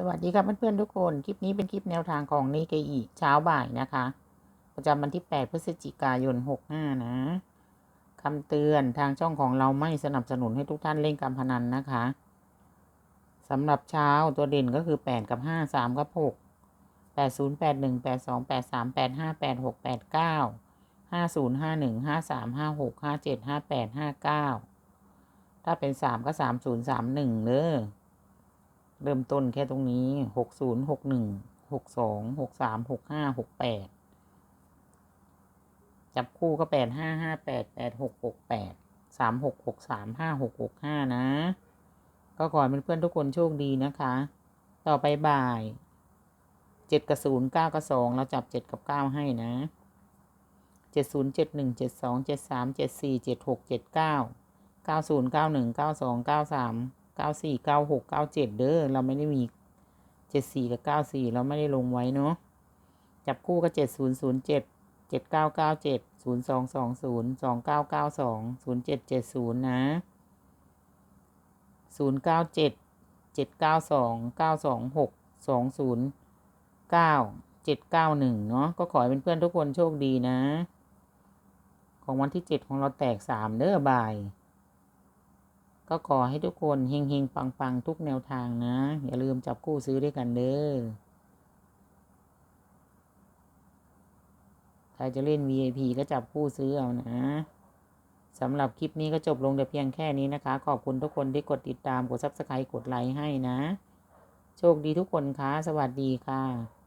สวัสดีครับเพื่อนๆทุกคน คลิปนี้เป็นคลิปแนวทางของนิเกอิเช้าบ่ายนะคะ ประจำวันที่ 8 พฤศจิกายน 65 นะคำเตือนทางช่องของเราไม่สนับสนุนให้ทุกท่านเล่นการพนันนะคะสำหรับเช้าตัวเด่นก็คือ 8 กับ 5 3 กับ 6 80 81 82 83 85 86 89 50 51 53 56 57 58 59 ถ้าเป็น 3 ก็ 30 31เด้อ เริ่มต้นแค่ตรงนี้หกศูนย์หกหนึ่งหกสองหกสามหกห้าหกแปดจับคู่ก็แปดห้าห้าแปดแปดหกหกแปดสามหกหกสามห้าหกหกห้านะ ก็ขอให้เพื่อนๆทุกคนโชคดีนะคะ ต่อไปบ่ายเจ็ดกับศูนย์เก้ากับสองเราจับเจ็ดกับเก้าให้นะเจ็ดศูนย์เจ็ดหนึ่งเจ็ดสองเจ็ดสามเจ็ดสี่เจ็ดหกเจ็ดเก้าเก้าศูนย์เก้าหนึ่งเก้าสองเก้าสาม เก้าสี่เก้าหกเก้าเจ็ดเด้อเราไม่ได้มีเจ็ดสี่กับเก้าสี่เราไม่ได้ลงไว้เนาะจับคู่ก็เจ็ดศูนย์ศูนย์เจ็ดเจ็ดเก้าเก้าเจ็ดศูนย์สองสองศูนย์สองเก้าเก้าสองศูนย์เจ็ดเจ็ดศูนย์นะศูนย์เก้าเจ็ดเจ็ดเก้าสองเก้าสองหกสองศูนย์เก้าเจ็ดเก้าหนึ่งเนาะก็ขอให้เป็นเพื่อนทุกคนโชคดีนะ ของวันที่เจ็ดของเราแตกสามเด้อบ่าย ก็ขอให้ทุกคนเฮงเฮงปังปังทุกแนวทางนะ อย่าลืมจับคู่ซื้อด้วยกันเด้อใครจะเล่น VIP ก็จับคู่ซื้อเอานะสำหรับคลิปนี้ก็จบลงแต่เพียงแค่นี้นะคะ ขอบคุณทุกคนที่กดติดตาม กด Subscribe กดไลค์ให้นะ โชคดีทุกคนคะสวัสดีค่ะ